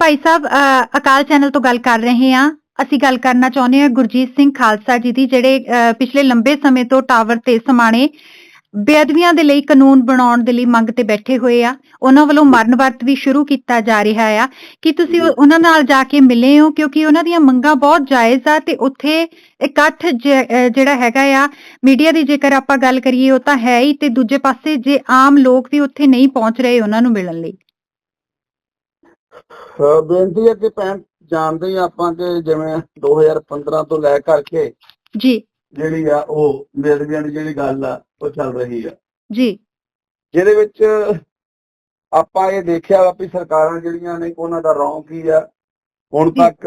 ਭਾਈ ਸਾਹਿਬ ਅਕਾਲ channel ਤੋਂ ਗੱਲ ਕਰ ਰਹੇ ਹਾਂ। ਅਸੀਂ ਗੱਲ ਕਰਨਾ ਚਾਹੁੰਦੇ ਹਾਂ ਗੁਰਜੀਤ ਸਿੰਘ ਖਾਲਸਾ ਜੀ ਦੀ, ਜਿਹੜੇ ਪਿਛਲੇ ਲੰਬੇ ਸਮੇਂ ਤੋਂ ਟਾਵਰ ਤੇ ਸਮਾਣੇ ਬੇਅਦਬੀਆਂ ਦੇ ਲਈ ਕਾਨੂੰਨ ਬਣਾਉਣ ਦੇ ਲਈ ਮੰਗ ਤੇ ਬੈਠੇ ਹੋਏ ਆ। ਉਹਨਾਂ ਵੱਲੋਂ ਮਰਨ ਵਰਤ ਵੀ ਸ਼ੁਰੂ ਕੀਤਾ ਜਾ ਰਿਹਾ ਆ। ਕਿ ਤੁਸੀਂ ਉਹਨਾਂ ਨਾਲ ਜਾ ਕੇ ਮਿਲੇ ਹੋ? ਕਿਉਂਕਿ ਉਹਨਾਂ ਦੀਆਂ ਮੰਗਾਂ ਬਹੁਤ ਜਾਇਜ਼ ਆ ਤੇ ਉੱਥੇ ਇਕੱਠ ਜਿਹੜਾ ਹੈਗਾ ਆ, ਮੀਡੀਆ ਦੀ ਜੇਕਰ ਆਪਾਂ ਗੱਲ ਕਰੀਏ, ਉਹ ਤਾਂ ਹੈ ਹੀ ਤੇ ਦੂਜੇ ਪਾਸੇ ਜੇ ਆਮ ਲੋਕ ਵੀ ਉੱਥੇ ਨਹੀਂ ਪਹੁੰਚ ਰਹੇ ਉਹਨਾਂ ਨੂੰ ਮਿਲਣ ਲਈ। ਬੇਨਤੀ ਹੈ ਕਿ ਭੈਣ ਜਾਣਦੇ ਹੀ ਆਪਾਂ ਕਿ ਜਿਵੇਂ 2015 ਤੋਂ ਲੈ ਕਰਕੇ ਜੀ। ਜਿਹੜੀ ਆ ਉਹ ਬੇਦਬੀਆਂ ਦੀ ਜਿਹੜੀ ਗੱਲ ਆ ਉਹ ਚੱਲ ਰਹੀ ਆ। ਜੀ। ਜਿਹਦੇ ਵਿੱਚ ਆਪਾਂ ਇਹ ਦੇਖਿਆ ਵਾ ਵੀ ਸਰਕਾਰਾਂ ਜਿਹੜੀਆਂ ਨੇ ਉਹਨਾਂ ਦਾ ਰੌਂ ਕੀ ਆ। ਹੁਣ। ਤੱਕ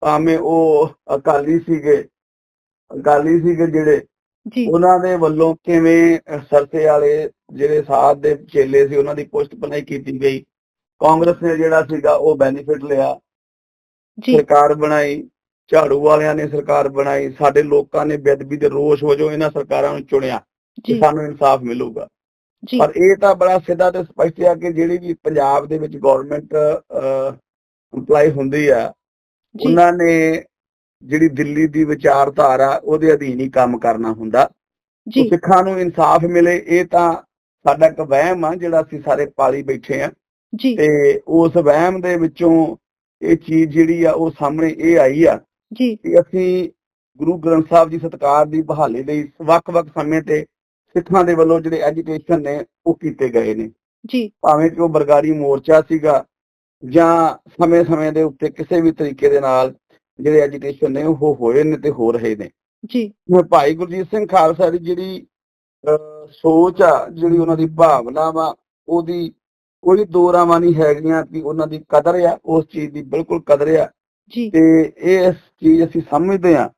ਭਾਵੇਂ ਉਹ ਅਕਾਲੀ ਸੀਗੇ ਅਕਾਲੀ ਸੀਗੇ ਜਿਹੜੇ ਜੀ। ਉਹਨਾਂ ਦੇ ਵੱਲੋਂ ਕਿਵੇਂ ਸਰਸੇ ਵਾਲੇ ਜਿਹੜੇ ਸਾਥ ਦੇ ਚੇਲੇ ਸੀ ਉਹਨਾਂ ਦੀ ਪੁਸ਼ਟ ਬਣਾਈ ਕੀਤੀ ਗਈ। ਕਾਂਗਰਸ ਨੇ ਜਿਹੜਾ ਸੀਗਾ ਉਹ ਬੈਨੀਫਿਟ ਲਿਆ। ਜੀ। ਸਰਕਾਰ ਬਣਾਈ ਝਾੜੂ ਵਾਲਿਆਂ ਨੇ ਸਰਕਾਰ ਬਣਾਈ ਸਾਡੇ ਲੋਕਾਂ ਨੇ ਬੇਅਦਬੀ ਦੇ ਰੋਸ਼ ਵਜੋਂ ਇਹਨਾਂ ਸਰਕਾਰਾਂ ਨੂੰ ਚੁਣਿਆ ਕਿ ਸਾਨੂੰ ਇਨਸਾਫ ਮਿਲੂਗਾ। ਪਰ ਇਹ ਤਾਂ ਬੜਾ ਸਿੱਧਾ ਤੇ ਸਪਸ਼ਟ ਹੈ ਕਿ ਜਿਹੜੀ ਵੀ ਪੰਜਾਬ ਦੇ ਵਿੱਚ ਗਵਰਨਮੈਂਟ EMPLOYE ਹੁੰਦੀ ਆ ਉਹਨਾਂ ਨੇ ਜਿਹੜੀ ਦਿੱਲੀ ਦੀ ਵਿਚਾਰਧਾਰਾ ਉਹਦੇ ਅਧੀਨ ਹੀ ਕੰਮ ਕਰਨਾ ਹੁੰਦਾ। ਸਿੱਖਾਂ ਨੂੰ ਇਨਸਾਫ ਮਿਲੇ ਇਹ ਤਾਂ ਸਾਡਾ ਇੱਕ ਵਹਿਮ ਆ ਜਿਹੜਾ ਅਸੀਂ ਸਾਰੇ ਪਾਲੀ ਬੈਠੇ ਆ। ਤੇ ਉਸ ਵਹਿਮ ਦੇ ਵਿੱਚੋਂ ਇਹ ਚੀਜ਼ ਜਿਹੜੀ ਆ ਉਹ ਸਾਹਮਣੇ ਇਹ ਆਈ ਆ ਜੀ। ਕਿ ਅਸੀਂ ਗੁਰੂ ਗ੍ਰੰਥ ਸਾਹਿਬ ਜੀ ਸਤਕਾਰ ਦੀ ਬਹਾਲੀ ਲਈ ਵੱਖ-ਵੱਖ ਸਮੇਂ ਤੇ ਸਿੱਖਾਂ ਦੇ ਵੱਲੋਂ ਜਿਹੜੇ ਐਜੀਟੇਸ਼ਨ ਨੇ ਉਹ ਕੀਤੇ ਗਏ ਨੇ। ਜੀ। ਭਾਵੇਂ ਕਿ ਉਹ ਬਰਗਾੜੀ ਮੋਰਚਾ ਸੀਗਾ ਜਾਂ ਸਮੇਂ-ਸਮੇਂ ਦੇ ਉੱਤੇ ਕਿਸੇ ਵੀ ਤਰੀਕੇ ਦੇ ਨਾਲ ਜਿਹੜੇ ਐਜੀਟੇਸ਼ਨ ਨੇ ਉਹ ਹੋਏ ਨੇ ਤੇ ਹੋ ਰਹੇ ਨੇ। ਜੀ। ਭਾਈ ਗੁਰਜੀਤ ਸਿੰਘ ਖਾਲਸਾ ਦੀ ਜਿਹੜੀ ਸੋਚ ਆ ਜਿਹੜੀ ਉਹਨਾਂ ਦੀ ਭਾਵਨਾ ਵਾ ਉਹਦੀ ਕੋਈ ਦੋ ਰਾਵਾਂ ਨਹੀਂ ਹੈਗੀਆਂ ਕਿ ਉਹਨਾਂ ਦੀ ਕਦਰ ਆ ਉਸ ਚੀਜ਼ ਦੀ ਬਿਲਕੁਲ ਕਦਰ ਆ। ਜੀ। ਤੇ ਇਹ ਚੀਜ਼ ਅਸੀਂ ਸਮਝਦੇ ਹਾਂ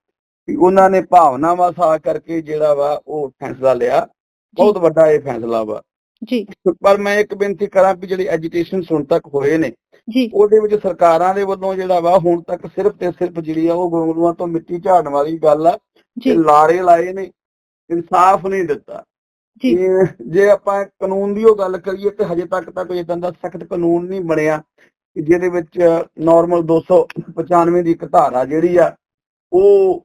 ਕਿ ਉਹਨਾਂ ਨੇ ਭਾਵਨਾਵਾਂ ਸਾ ਕਰਕੇ ਜਿਹੜਾ ਵਾ ਉਹ ਫੈਸਲਾ ਲਿਆ। ਬਹੁਤ ਵੱਡਾ ਇਹ ਫੈਸਲਾ ਵਾ। ਜੀ। ਪਰ ਮੈਂ ਇੱਕ ਬੇਨਤੀ ਕਰਾਂ ਕਿ ਜਿਹੜੀ ਐਜੀਟੇਸ਼ਨ ਹੁਣ ਤੱਕ ਹੋਏ ਨੇ ਜੀ। ਉਹਦੇ ਵਿੱਚ ਸਰਕਾਰਾਂ ਦੇ ਵੱਲੋਂ ਜਿਹੜਾ ਵਾ ਹੁਣ ਤੱਕ ਸਿਰਫ ਤੇ ਸਿਰਫ ਜਿਹੜੀ ਆ ਉਹ ਗੋਂਗਲੂਆਂ ਤੋਂ ਮਿੱਟੀ ਝਾੜਨ ਵਾਲੀ ਗੱਲ ਆ। ਤੇ ਲਾਰੇ ਲਾਏ ਨੇ ਇਨਸਾਫ ਨਹੀਂ ਦਿੱਤਾ। ਜੀ। ਆਪਾਂ ਕਾਨੂੰਨ ਦੀ ਉਹ ਗੱਲ ਕਰੀਏ ਤੇ ਹਜੇ ਤੱਕ ਤਾਂ ਕੋਈ ਇਦਾਂ ਦਾ ਸਖਤ ਕਾਨੂੰਨ ਨਹੀਂ ਬਣਿਆ ਜਿਹਦੇ ਵਿੱਚ ਨਾਰਮਲ 295 ਦੀ ਇੱਕ ਧਾਰਾ ਜਿਹੜੀ ਆ ਉਹ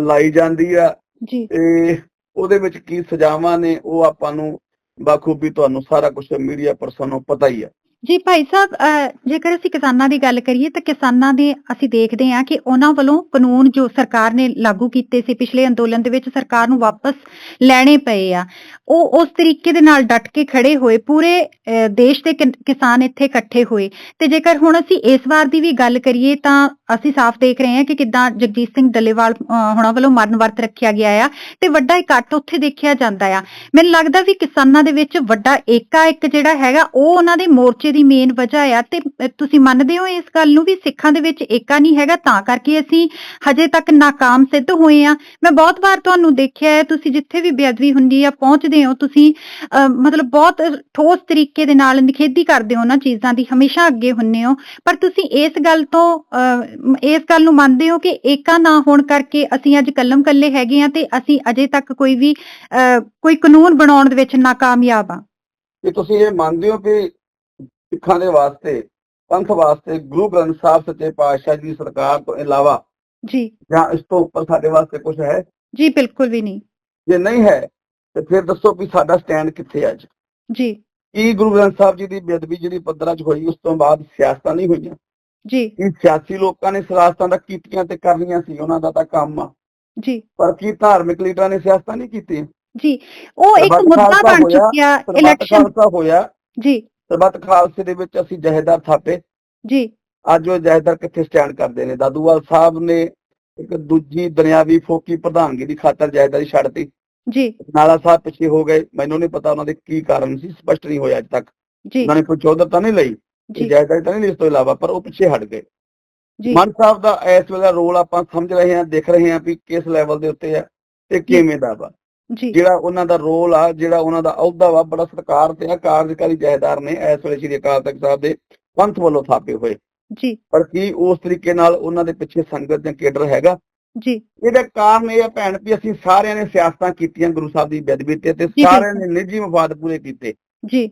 ਲਾਈ ਜਾਂਦੀ ਆ। ਜੀ। ਤੇ ਉਹਦੇ ਵਿੱਚ ਕੀ ਸਜ਼ਾਵਾਂ ਨੇ ਉਹ ਆਪਾਂ ਨੂੰ ਬਾਖੂਬੀ ਤੁਹਾਨੂੰ ਸਾਰਾ ਕੁਝ ਮੀਡੀਆ ਪਰਸਨ ਨੂੰ ਪਤਾ ਹੀ ਆ। ਜੀ ਭਾਈ ਸਾਹਿਬ ਅ, ਜੇਕਰ ਅਸੀਂ ਕਿਸਾਨਾਂ ਦੀ ਗੱਲ ਕਰੀਏ ਤਾਂ ਕਿਸਾਨਾਂ ਦੇ ਅਸੀਂ ਦੇਖਦੇ ਹਾਂ ਕਿ ਉਹਨਾਂ ਵੱਲੋਂ ਕਾਨੂੰਨ ਜੋ ਸਰਕਾਰ ਨੇ ਲਾਗੂ ਕੀਤੇ ਸੀ ਪਿਛਲੇ ਅੰਦੋਲਨ ਦੇ ਵਿੱਚ ਸਰਕਾਰ ਨੂੰ ਵਾਪਸ ਲੈਣੇ ਪਏ ਆ ਉਹ ਉਸ ਤਰੀਕੇ ਦੇ ਨਾਲ ਡਟ ਕੇ ਖੜੇ ਹੋਏ ਪੂਰੇ ਦੇਸ਼ ਦੇ ਕਿਸਾਨ ਇੱਥੇ ਇਕੱਠੇ ਹੋਏ। ਤੇ ਜੇਕਰ ਹੁਣ ਅਸੀਂ ਇਸ ਵਾਰ ਦੀ ਵੀ ਗੱਲ ਕਰੀਏ ਤਾਂ ਅਸੀਂ ਸਾਫ਼ ਦੇਖ ਰਹੇ ਹਾਂ ਕਿ ਕਿੱਦਾਂ ਜਗਜੀਤ ਸਿੰਘ ਡੱਲੇਵਾਲ ਅ, ਹੁਣਾਂ ਵੱਲੋਂ ਮਰਨ ਵਰਤ ਰੱਖਿਆ ਗਿਆ ਆ ਤੇ ਵੱਡਾ ਇਕੱਠ ਉੱਥੇ ਦੇਖਿਆ ਜਾਂਦਾ ਆ। ਮੈਨੂੰ ਲੱਗਦਾ ਵੀ ਕਿਸਾਨਾਂ ਦੇ ਵਿੱਚ ਵੱਡਾ ਏਕਾ ਇੱਕ ਜਿਹੜਾ ਹੈਗਾ ਉਹ ਉਹਨਾਂ ਦੇ ਮੋਰਚੇ ਦੀ ਮੇਨ ਵਜ੍ਹਾ ਆ ਤੇ ਤੁਸੀਂ ਮੰਨਦੇ ਹੋ ਇਸ ਗੱਲ ਨੂੰ ਵੀ ਸਿੱਖਾਂ ਦੇ ਵਿੱਚ ਏਕਾ ਨਹੀਂ ਹੈਗਾ? ਤਾਂ ਕਰਕੇ ਅਸੀਂ ਹਜੇ ਤੱਕ ਨਾਕਾਮ ਸਿੱਧ ਹੋਏ ਆ। ਮੈਂ ਬਹੁਤ ਵਾਰ ਤੁਹਾਨੂੰ ਦੇਖਿਆ ਹੈ, ਤੁਸੀਂ ਜਿੱਥੇ ਵੀ ਬੇਅਦਬੀ ਹੁੰਦੀ ਆ, ਪਹੁੰਚਦੇ ਹੋ, ਤੁਸੀਂ ਮਤਲਬ ਬਹੁਤ ਠੋਸ ਤਰੀਕੇ ਦੇ ਨਾਲ ਨਿਖੇਧੀ ਕਰਦੇ ਹੋ ਉਹਨਾਂ ਚੀਜ਼ਾਂ ਦੀ, ਹਮੇਸ਼ਾ ਅੱਗੇ ਹੁੰਨੇ ਹੋ। ਪਰ ਤੁਸੀਂ ਇਸ ਗੱਲ ਤੋਂ ਇਸ ਗੱਲ ਨੂੰ ਮੰਨਦੇ ਹੋ ਕਿ ਏਕਾ ਨਾ ਹੋਣ ਕਰਕੇ ਅਸੀਂ ਅੱਜ ਕਲਮ ਕੱਲੇ ਹੈਗੇ ਆ ਤੇ ਅਸੀਂ ਅਜੇ ਤੱਕ ਕੋਈ ਵੀ ਕੋਈ ਕਾਨੂੰਨ ਬਣਾਉਣ ਦੇ ਵਿੱਚ ਨਾਕਾਮਯਾਬ ਆ? ਕਿ ਤੁਸੀਂ ਇਹ ਮੰਨਦੇ ਹੋ ਕਿ ਸਿੱਖਾਂ ਦੇ ਵਾਸਤੇ ਪੰਥ ਵਾਸਤੇ ਗੁਰੂ ਗ੍ਰੰਥ ਸਾਹਿਬ ਸੱਚੇ ਪਾਤਸ਼ਾਹ ਜੀ ਸਰਕਾਰ ਤੋਂ ਇਲਾਵਾ ਜੀ। ਜਾਂ ਇਸ ਤੋਂ ਉੱਪਰ ਸਾਡੇ ਵਾਸਤੇ ਕੁਝ ਹੈ? ਜੀ ਬਿਲਕੁਲ ਵੀ ਨਹੀਂ। ਜੇ ਨਹੀਂ ਹੈ ਤੇ ਫਿਰ ਦੱਸੋ ਵੀ ਸਾਡਾ ਸਟੈਂਡ ਕਿੱਥੇ ਅੱਜ? ਜੀ। ਕੀ ਗੁਰੂ ਗ੍ਰੰਥ ਸਾਹਿਬ ਜੀ ਦੀ ਬੇਅਦਬੀ ਜਿਹੜੀ ਪੱਧਰਾਂ 'ਚ ਹੋਈ ਉਸ ਤੋਂ ਬਾਅਦ ਸਿਆਸਤਾਂ ਨਹੀਂ ਹੋਈਆਂ? ਜੀ। ਕੀ ਸਿਆਸੀ ਲੋਕਾਂ ਨੇ ਸਿਆਸਤਾਂ ਦਾ ਕੀਤੀਆਂ ਤੇ ਕਰਨੀਆਂ ਸੀ ਉਹਨਾਂ ਦਾ ਤਾਂ ਕੰਮ ਆ। ਜੀ। ਪਰ ਕੀ ਧਾਰਮਿਕ ਲੀਡਰਾਂ ਨੇ ਸਿਆਸਤਾਂ ਨਹੀਂ ਕੀਤੀਆਂ? ਜੀ। ਉਹ ਇੱਕ ਮੁੱਦਾ ਬਣ ਚੁੱਕਿਆ ਇਲੈਕਸ਼ਨ ਹੋਇਆ। ਜੀ। ਸਰਬੱਤ ਖਾਲਸੇ ਦੇ ਵਿੱਚ ਅਸੀਂ ਜਹੇਦਾਰ ਥਾਪੇ। ਜੀ। ਅੱਜ ਉਹ ਜਹੇਦਾਰ ਕਿੱਥੇ ਸਟੈਂਡ ਕਰਦੇ ਨੇ? ਦਾਦੂਵਾਲ ਸਾਹਿਬ ਨੇ ਇੱਕ ਦੂਜੀ ਦੁਨਿਆਵੀ ਫੋਕੀ ਪ੍ਰਧਾਨਗੀ ਦੀ ਖਾਤਰ ਜਹੇਦਾਰੀ ਛੱਡਤੀ। ਜੀ। ਨਾਲਾ ਸਾਹਿਬ ਪਿੱਛੇ ਹੋ ਗਏ। ਮੈਨੂੰ ਨਹੀਂ ਪਤਾ ਉਹਨਾਂ ਦੇ ਕੀ ਕਾਰਨ ਸੀ ਸਪਸ਼ਟ ਨਹੀਂ ਹੋਇਆ ਅੱਜ ਤੱਕ। ਜੀ। ਉਹਨਾਂ ਨੇ ਕੋਈ ਚੌਧਰ ਤਾਂ ਨਹੀਂ ਲਈ? ਜੀ। ਜਹੇਦਾਰੀ ਤਾਂ ਨਹੀਂ ਇਸ ਤੋਂ ਇਲਾਵਾ ਪਰ ਉਹ ਪਿੱਛੇ ਹਟ ਗਏ। ਜੀ। ਮਨ ਸਾਹਿਬ ਦਾ ਇਸ ਵੇਲੇ ਰੋਲ ਆਪਾਂ ਸਮਝ ਰਹੇ ਹਾਂ ਦੇਖ ਰਹੇ ਹਾਂ ਵੀ ਕਿਸ ਲੈਵਲ ਦੇ ਉੱਤੇ ਆ ਤੇ ਕਿਵੇਂ ਦਾ ਵਾ। ਜਿਹੜਾ ਉਹਨਾਂ ਦਾ ਰੋਲ ਆ ਜਿਹੜਾ ਉਹਨਾਂ ਦਾ ਅਹੁਦਾ ਵਾ ਬੜਾ ਸਤਿਕਾਰ ਤੇ ਆ ਕਾਰਜਕਾਰੀ ਜਹੇਦਾਰ ਨੇ ਇਸ ਵੇਲੇ ਸ਼੍ਰੀ ਅਕਾਲ ਤਖਤ ਸਾਹਿਬ ਦੇ ਪੰਥ ਵੱਲੋਂ ਥਾਪੇ ਹੋਏ। ਜੀ। ਪਰ ਕੀ ਉਸ ਤਰੀਕੇ ਨਾਲ ਉਹਨਾਂ ਦੇ ਪਿੱਛੇ ਸੰਗਤ ਜਾਂ ਕੇਡਰ ਹੈਗਾ? ਜੀ। ਇਹਦਾ ਕਾਰਨ ਇਹ ਆ ਭੈਣ ਵੀ ਅਸੀਂ ਸਾਰਿਆਂ ਨੇ ਸਿਆਸਤਾਂ ਕੀਤੀਆਂ ਗੁਰੂ ਸਾਹਿਬ ਦੀ ਬੇਅਦਬੀ ਤੇ ਤੇ ਸਾਰਿਆਂ ਨੇ ਨਿੱਜੀ ਮਫਾਦ ਪੂਰੇ ਕੀਤੇ। ਜੀ।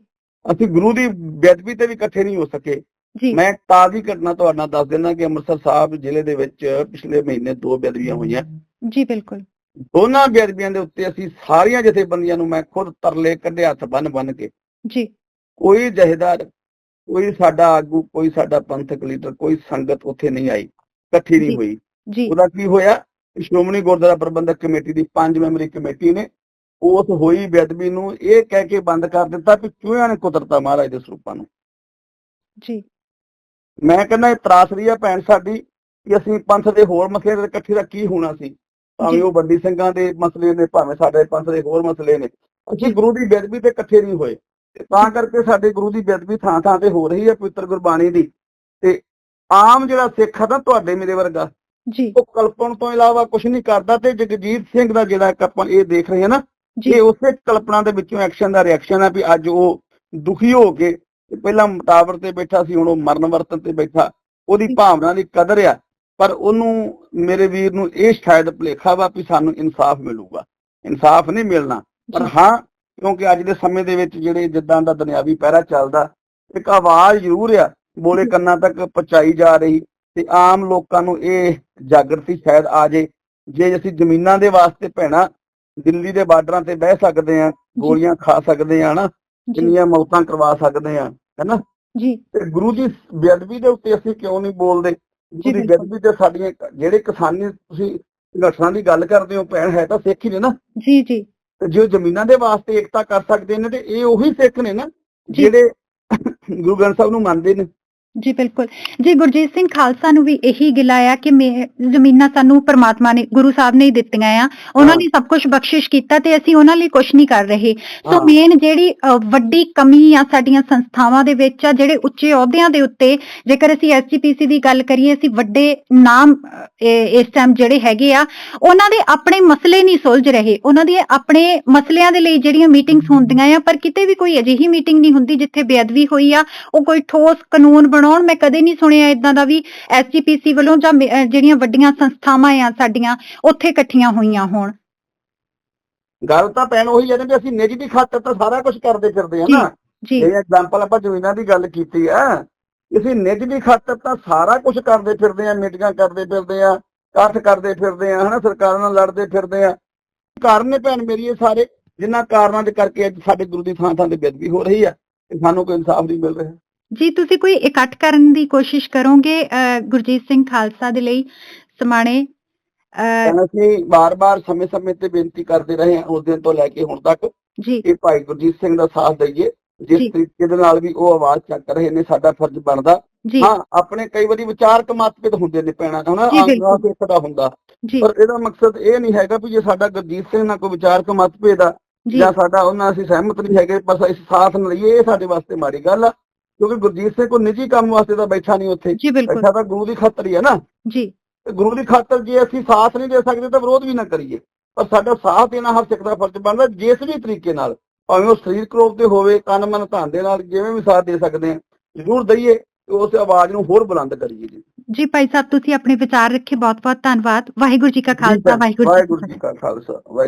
ਅਸੀਂ ਗੁਰੂ ਦੀ ਬੇਅਦਬੀ ਤੇ ਵੀ ਇਕੱਠੇ ਨਹੀਂ ਹੋ ਸਕੇ। ਜੀ। ਮੈਂ ਤਾਜ਼ੀ ਘਟਨਾ ਤੁਹਾਡੇ ਨਾਲ ਦੱਸ ਦਿੰਦਾ ਕਿ ਅੰਮ੍ਰਿਤਸਰ ਸਾਹਿਬ ਜ਼ਿਲ੍ਹੇ ਦੇ ਵਿੱਚ ਪਿਛਲੇ ਮਹੀਨੇ ਦੋ ਬੇਦਬੀਆਂ ਹੋਈਆਂ। ਜੀ ਬਿਲਕੁਲ। ਦੋਨਾਂ ਬੇਦਬੀਆਂ ਦੇ ਉੱਤੇ ਅਸੀਂ ਸਾਰੀਆਂ ਜਥੇਬੰਦੀਆਂ ਨੂੰ ਮੈਂ ਖੁਦ ਤਰਲੇ ਕੱਢੇ ਹੱਥ ਬੰਨ ਬੰਨ ਕੇ। ਜੀ। ਕੋਈ ਜਹੇਦਾਰ ਕੋਈ ਸਾਡਾ ਆਗੂ ਕੋਈ ਸਾਡਾ ਪੰਥਕ ਲੀਡਰ ਕੋਈ ਸੰਗਤ ਉੱਥੇ ਨਹੀਂ ਆਈ ਇਕੱਠੀ ਨਹੀਂ। ਹੋਈ। ਜੀ। ਉਹਦਾ ਕੀ ਹੋਇਆ? ਸ਼੍ਰੋਮਣੀ ਗੁਰਦੁਆਰਾ ਪ੍ਰਬੰਧਕ ਕਮੇਟੀ ਦੀ ਪੰਜ ਮੈਂਬਰੀ ਕਮੇਟੀ ਨੇ ਉਸ ਹੋਈ ਬੇਅਦਬੀ ਨੂੰ ਇਹ ਕਹਿ ਕੇ ਬੰਦ ਕਰ ਦਿੱਤਾ ਕਿ ਚੂਹਿਆਂ ਨੇ ਕੁਦਰਤਾ ਮਹਾਰਾਜ ਦੇ ਸਰੂਪਾਂ ਨੂੰ। ਜੀ। ਮੈਂ ਕਹਿੰਦਾ ਇਹ ਤਰਾਸਰੀ ਆ ਭੈਣ ਸਾਡੀ ਕਿ ਅਸੀਂ ਪੰਥ ਦੇ ਹੋਰ ਮਸਲੇ ਦੇ ਇਕੱਠੇ ਦਾ ਕੀ ਹੋਣਾ ਸੀ? ਭਾਵੇਂ। ਉਹ ਵੱਡੀ ਸਿੰਘਾਂ ਦੇ ਮਸਲੇ ਨੇ ਭਾਵੇਂ ਸਾਡੇ ਪੰਥ ਦੇ ਹੋਰ ਮਸਲੇ ਨੇ ਅਸੀਂ ਗੁਰੂ ਦੀ ਬੇਅਦਬੀ ਤੇ ਇਕੱਠੇ ਨਹੀਂ ਹੋਏ ਤੇ ਤਾਂ ਕਰਕੇ ਸਾਡੇ ਗੁਰੂ ਦੀ ਬੇਅਦਬੀ ਥਾਂ ਥਾਂ ਤੇ ਹੋ ਰਹੀ ਹੈ ਪਵਿੱਤਰ ਗੁਰਬਾਣੀ ਦੀ ਤੇ ਆਮ ਜਿਹੜਾ ਸਿੱਖ ਆ ਨਾ ਤੁਹਾਡੇ ਮੇਰੇ ਵਰਗਾ ਜੀ ਉਹ ਕਲਪਨ ਤੋਂ ਇਲਾਵਾ ਕੁਝ ਨਹੀਂ ਕਰਦਾ ਤੇ ਜਗਜੀਤ ਸਿੰਘ ਦਾ ਜਿਹੜਾ ਆਪਾਂ ਇਹ ਦੇਖ ਰਹੇ ਹਾਂ ਨਾ ਇਹ ਉਸੇ ਕਲਪਨਾ ਦੇ ਵਿੱਚੋਂ ਐਕਸ਼ਨ ਦਾ ਰਿਐਕਸ਼ਨ ਆ ਵੀ ਅੱਜ ਉਹ ਦੁਖੀ ਹੋ ਕੇ ਪਹਿਲਾਂ ਮਟਾਵਰ ਤੇ ਬੈਠਾ ਸੀ ਹੁਣ ਉਹ ਮਰਨ ਵਰਤਨ ਤੇ ਬੈਠਾ ਉਹਦੀ। ਭਾਵਨਾ ਦੀ ਕਦਰ ਆ ਪਰ ਉਹਨੂੰ ਮੇਰੇ ਵੀਰ ਨੂੰ ਇਹ ਸ਼ਾਇਦ ਭੁਲੇਖਾ ਵਾ ਵੀ ਸਾਨੂੰ ਇਨਸਾਫ ਮਿਲੂਗਾ। ਇਨਸਾਫ ਨਹੀਂ ਮਿਲਣਾ। ਪਰ ਜੀ। ਹਾਂ ਕਿਉਂਕਿ ਅੱਜ ਦੇ ਸਮੇਂ ਦੇ ਵਿੱਚ ਜਿਹੜੇ ਜਿੱਦਾਂ ਦਾ ਦੁਨਿਆਵੀ ਪਹਿਰਾ ਚੱਲਦਾ ਇੱਕ ਆਵਾਜ਼ ਜ਼ਰੂਰ ਆ ਬੋਲੇ ਜੀ। ਕੰਨਾਂ ਤੱਕ ਪਹੁੰਚਾਈ ਜਾ ਰਹੀ ਤੇ ਆਮ ਲੋਕਾਂ ਨੂੰ ਇਹ ਜਾਗਰਤੀ ਸ਼ਾਇਦ ਆ ਜੇ। ਜੇ ਅਸੀਂ ਜ਼ਮੀਨਾਂ ਦੇ ਵਾਸਤੇ ਭੈਣਾ ਦਿੱਲੀ ਦੇ ਬਾਰਡਰਾਂ ਤੇ ਬਹਿ ਸਕਦੇ ਆ ਗੋਲੀਆਂ ਖਾ ਸਕਦੇ ਆ ਨਾ ਜੀ। ਕਿੰਨੀਆਂ ਮੌਤਾਂ ਕਰਵਾ ਸਕਦੇ ਆ ਹੈਨਾ? ਜੀ। ਤੇ ਗੁਰੂ ਦੀ ਬੇਅਦਬੀ ਦੇ ਉੱਤੇ ਅਸੀਂ ਕਿਉਂ ਨਹੀਂ ਬੋਲਦੇ? ਗੁਰੂ ਦੀ ਬਿਲਕੁਲ। ਬੇਅਦਬੀ ਤੇ ਸਾਡੀਆਂ ਜਿਹੜੇ ਕਿਸਾਨੀ ਤੁਸੀਂ ਸੰਗਠਨਾਂ ਦੀ ਗੱਲ ਕਰਦੇ ਹੋ ਭੈਣ ਹੈ ਤਾਂ ਸਿੱਖ ਹੀ ਨੇ ਨਾ ਜੀ ਜੀ ਤੇ ਜੋ ਜ਼ਮੀਨਾਂ ਦੇ ਵਾਸਤੇ ਏਕਤਾ ਕਰ ਸਕਦੇ ਨੇ ਤੇ ਇਹ ਉਹੀ ਸਿੱਖ ਨੇ ਨਾ। ਜਿਹੜੇ ਗੁਰੂ ਗ੍ਰੰਥ ਸਾਹਿਬ ਨੂੰ ਮੰਨਦੇ ਨੇ ਜੀ ਬਿਲਕੁਲ ਜੀ ਗੁਰਜੀਤ ਸਿੰਘ ਖਾਲਸਾ ਨੂੰ ਵੀ ਇਹੀ ਗਿਲਾ ਆ ਕਿ ਜ਼ਮੀਨਾਂ ਸਾਨੂੰ ਪ੍ਰਮਾਤਮਾ ਨੇ ਗੁਰੂ ਸਾਹਿਬ ਨੇ ਹੀ ਦਿੱਤੀਆਂ ਆ ਉਹਨਾਂ। ਨੇ ਸਭ ਕੁਝ ਬਖਸ਼ਿਸ਼ ਕੀਤਾ ਤੇ ਅਸੀਂ ਉਹਨਾਂ ਲਈ ਕੁਝ ਨਹੀਂ ਕਰ ਰਹੇ ਸੋ। ਮੇਨ ਜਿਹੜੀ ਵੱਡੀ ਕਮੀ ਆ ਸਾਡੀਆਂ ਸੰਸਥਾਵਾਂ ਦੇ ਵਿੱਚ ਆ ਜਿਹੜੇ ਉੱਚੇ ਅਹੁਦਿਆਂ ਦੇ ਉੱਤੇ ਜੇਕਰ ਅਸੀਂ ਐਸਜੀਪੀਸੀ ਦੀ ਗੱਲ ਕਰੀਏ ਅਸੀਂ ਵੱਡੇ ਨਾਮ ਇਸ ਟਾਈਮ ਜਿਹੜੇ ਹੈਗੇ ਆ ਉਹਨਾਂ ਦੇ ਆਪਣੇ ਮਸਲੇ ਨਹੀਂ ਸੁਲਝ ਰਹੇ ਉਹਨਾਂ ਦੇ ਆਪਣੇ ਮਸਲਿਆਂ ਦੇ ਲਈ ਜਿਹੜੀਆਂ ਮੀਟਿੰਗਸ ਹੁੰਦੀਆਂ ਆ ਪਰ ਕਿਤੇ ਵੀ ਕੋਈ ਅਜਿਹੀ ਮੀਟਿੰਗ ਨਹੀਂ ਹੁੰਦੀ ਜਿੱਥੇ ਬੇਅਦਬੀ ਹੋਈ ਆ ਉਹ ਕੋਈ ਠੋਸ ਕਾਨੂੰਨ ਬਣਾਉਣ ਮੈਂ ਕਦੇ ਨਹੀਂ ਸੁਣਿਆ ਇਦਾਂ ਦਾ ਵੀ ਐਸਜੀਪੀਸੀ ਵੱਲੋਂ ਜਾਂ ਜਿਹੜੀਆਂ ਵੱਡੀਆਂ ਸੰਸਥਾਵਾਂ ਆ ਸਾਡੀਆਂ ਉੱਥੇ ਇਕੱਠੀਆਂ ਹੋਈਆਂ ਹੋਣ। ਗੱਲ ਤਾਂ ਭੈਣ ਉਹੀ ਹੈ ਨਾ ਵੀ ਅਸੀਂ ਨਿੱਜ ਦੀ ਖਾਤਰ ਤਾਂ ਸਾਰਾ ਕੁਝ ਕਰਦੇ ਫਿਰਦੇ ਆ। ਨਾ। ਜੀ ਜਿਵੇਂ ਐਗਜ਼ਾਮਪਲ ਆਪਾਂ ਜ਼ਮੀਨਾਂ ਦੀ ਗੱਲ ਕੀਤੀ ਆ। ਅਸੀਂ ਨਿੱਜ ਦੀ ਖਾਤਰ ਤਾਂ ਸਾਰਾ ਕੁਝ ਕਰਦੇ ਫਿਰਦੇ ਆ ਮੀਟਿੰਗਾਂ ਕਰਦੇ ਫਿਰਦੇ ਆ ਇਕੱਠ ਕਰਦੇ ਫਿਰਦੇ ਆ ਹਨਾ ਸਰਕਾਰਾਂ ਨਾਲ ਲੜਦੇ ਫਿਰਦੇ ਆ। ਕਾਰਨ ਨੇ ਭੈਣ ਮੇਰੀ ਇਹ ਸਾਰੇ ਜਿਨ੍ਹਾਂ ਕਾਰਨਾਂ ਦੇ ਕਰਕੇ ਅੱਜ ਸਾਡੇ ਗੁਰੂ ਦੀ ਥਾਂ ਥਾਂ ਤੇ ਬੇਦਬੀ ਹੋ ਰਹੀ ਆ ਤੇ ਸਾਨੂੰ ਕੋਈ ਇਨਸਾਫ ਨਹੀਂ ਮਿਲ ਰਿਹਾ। ਜੀ ਤੁਸੀਂ ਕੋਈ ਇਕੱਠ ਕਰਨ ਦੀ ਕੋਸ਼ਿਸ਼ ਕਰੋਗੇ ਗੁਰਜੀਤ ਸਿੰਘ ਖਾਲਸਾ ਦੇ ਲਈ ਸਮਾਣੇ? ਤਾਂ ਅਸੀਂ ਬਾਰ-ਬਾਰ ਸਮੇਂ-ਸਮੇਂ ਤੇ ਬੇਨਤੀ ਕਰਦੇ ਰਹੇ ਹਾਂ ਉਸ ਦਿਨ ਤੋਂ ਲੈ ਕੇ ਹੁਣ ਤੱਕ ਜੀ। ਕਿ ਭਾਈ ਗੁਰਜੀਤ ਸਿੰਘ ਦਾ ਸਾਥ ਦਈਏ। ਜਿਸ ਤਰੀਕੇ ਦੇ ਨਾਲ ਵੀ ਉਹ ਆਵਾਜ਼ ਚੱਕ ਰਹੇ ਨੇ ਸਾਡਾ ਫਰਜ਼ ਬਣਦਾ। ਹਾਂ ਆਪਣੇ ਕਈ ਵਾਰੀ ਵਿਚਾਰਕ ਮਤਭੇਦ ਹੁੰਦੇ ਨੇ ਪੈਣਾ ਹਨਾ? ਜੀ, ਆਮ ਬਿਲਕੁਲ। ਸਿੱਖ ਦਾ ਹੁੰਦਾ। ਪਰ ਇਹਦਾ ਮਕਸਦ ਇਹ ਨਹੀਂ ਹੈਗਾ ਵੀ ਜੇ ਸਾਡਾ ਗੁਰਜੀਤ ਸਿੰਘ ਨਾਲ ਕੋਈ ਵਿਚਾਰਕ ਮਤਭੇਦ ਆ ਜੀ। ਸਾਡਾ ਉਹਨਾਂ ਅਸੀਂ ਸਹਿਮਤ ਨਹੀਂ ਹੈਗੇ ਬਸ ਅਸੀਂ ਸਾਥ ਨਾ ਲਈਏ ਇਹ ਸਾਡੇ ਵਾਸਤੇ ਮਾੜੀ ਗੱਲ ਆ। ਕਿਉਂਕਿ ਗੁਰਜੀਤ ਸਿੰਘ ਕੋਈ ਨਿੱਜੀ ਕੰਮ ਵਾਸਤੇ ਤਾਂ ਬੈਠਾ ਨਹੀਂ ਉੱਥੇ। ਜੀ ਬਿਲਕੁਲ। ਬੈਠਾ ਤਾਂ ਗੁਰੂ ਦੀ ਖਾਤਰ ਹੀ ਹੈ ਨਾ। ਜੀ। ਤੇ ਗੁਰੂ ਦੀ ਖਾਤਰ ਜੇ ਅਸੀਂ ਸਾਥ ਨਹੀਂ ਦੇ ਸਕਦੇ ਤਾਂ ਵਿਰੋਧ ਵੀ ਨਾ ਕਰੀਏ। ਪਰ ਸਾਡਾ ਸਾਥ ਦੇਣਾ ਹਰ ਸਿੱਖ ਦਾ ਫਰਜ਼ ਬਣਦਾ ਜਿਸ ਵੀ ਤਰੀਕੇ ਨਾਲ ਭਾਵੇਂ ਉਹ ਸਰੀਰਕ ਰੂਪ ਤੇ ਹੋਵੇ ਤਨ ਮਨ ਧਨ ਦੇ ਨਾਲ ਜਿਵੇਂ ਵੀ ਸਾਥ ਦੇ ਸਕਦੇ ਆ ਜ਼ਰੂਰ ਦਈਏ ਉਸ ਆਵਾਜ਼ ਨੂੰ ਹੋਰ ਬੁਲੰਦ ਕਰੀਏ ਜੀ। ਜੀ ਭਾਈ ਸਾਹਿਬ ਤੁਸੀਂ ਆਪਣੇ ਵਿਚਾਰ ਰੱਖੇ ਬਹੁਤ ਬਹੁਤ ਧੰਨਵਾਦ। ਵਾਹਿਗੁਰੂ ਜੀ ਕਾ ਖਾਲਸਾ ਵਾਹਿਗੁਰੂ ਜੀ ਕੀ ਵਾਹਿਗੁਰੂ ਜੀ ਕਾ ਖਾਲਸਾ ਵਾਹਿਗੁਰੂ